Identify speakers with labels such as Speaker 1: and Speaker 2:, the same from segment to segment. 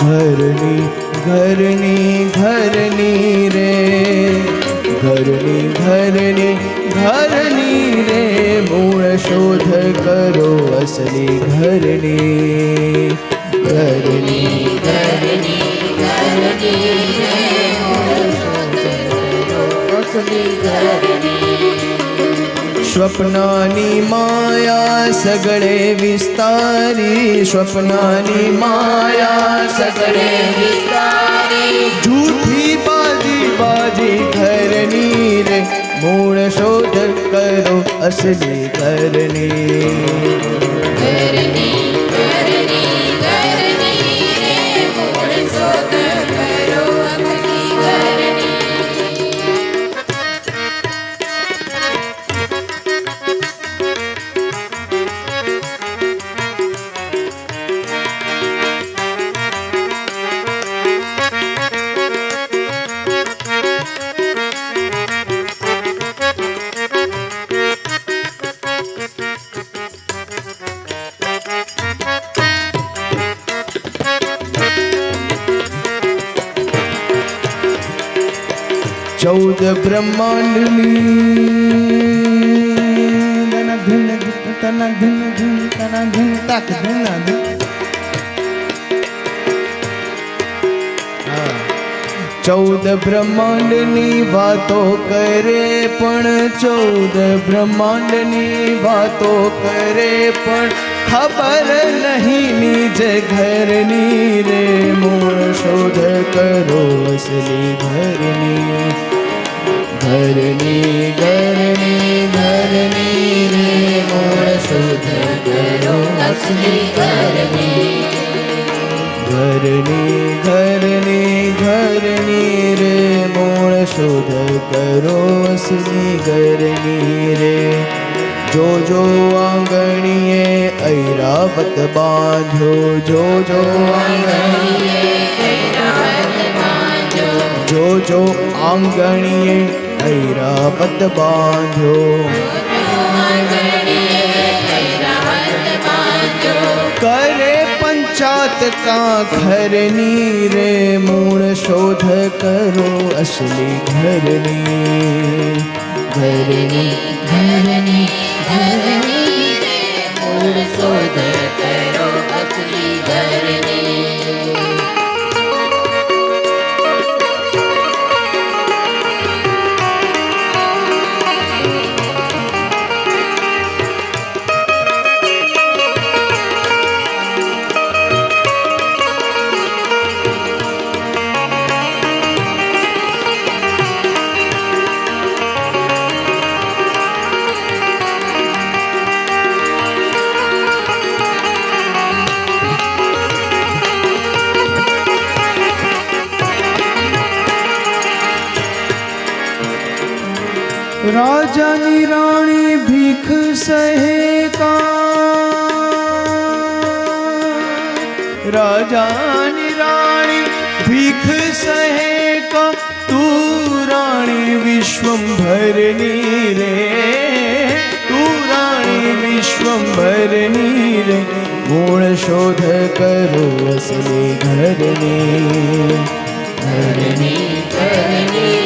Speaker 1: ઘરની ઘરની ઘરની રે, ઘરની ઘરની ઘરની રે. મૂળ શોધ કરો અસલી ઘરની ઘરની સ્વપ્નાની માયા સગળે વિસ્તારી, સ્વપ્નાની માયા विस्तारी झूठी बाजी बाजी करनी रे शोध करो असली करनी करनी ચૌદ બ્રહ્માંડની. ચૌદ બ્રહ્માંડની વાતો કરે પણ ચૌદ બ્રહ્માંડની વાતો કરે પણ ખબર નહીં નિજ ઘરની રે મૂળ શોધ કરો અસલી ઘરની ઘરની ઘરની ઘરની રે મૂળ શોધ કરો અસલી ઘરની ઘરની ઘરની ઘરની રે મૂળ શોધ કરો અસલી ઘરની રે જો જો ऐरावत बांधो जो जो जो जो आंगणिए ऐरावत बांधो करे पंचात का घर नीरे मूण शोध करो असली घरनी घरनी घरनी घरनी Lord is over there. Raja Rani भीख सहेगा राजा रानी भीख सहेगा तू राणी विश्वंभरनी रे तू राणी विश्वंभरनी रे गुण शोध करो असली घरनी घरनी घरनी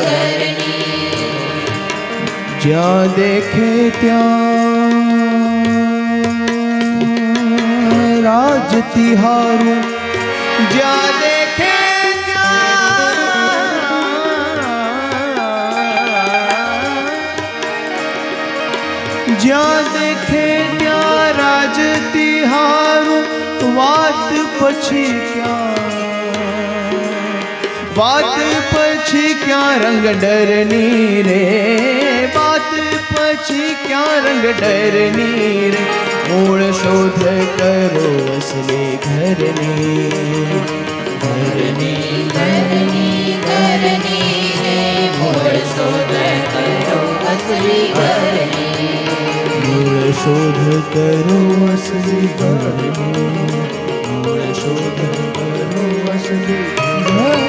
Speaker 1: करनी। क्या देखे त्या राज तिहारू। ज्या देखे त्या देखे त्या राज तिहारू। वात पछी क्या વાત પછી ક્યાં રંગ ડરની રે વાત પછી ક્યાં રંગ ડરની રે મૂળ શોધ કરો અસલી ઘરની ઘરની મૂળ શોધ કરો અસલી ઘરની મૂળ શોધ કરો અસલી